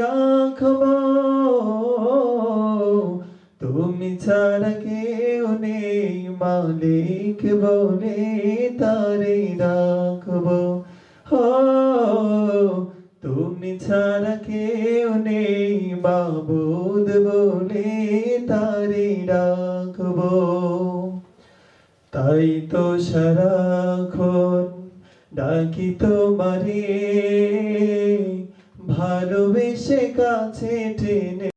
আঁকব। তুমি ছাড়া কেউ নেই, মালিক বলে তারে রাখব। ও তুমি ছাড়া কেউ নেই বাবুদ বলে তারে রাখব। তাই তো সারাক্ষণ ডাকি তোমারে। ভালোবেসে কাছে টেনে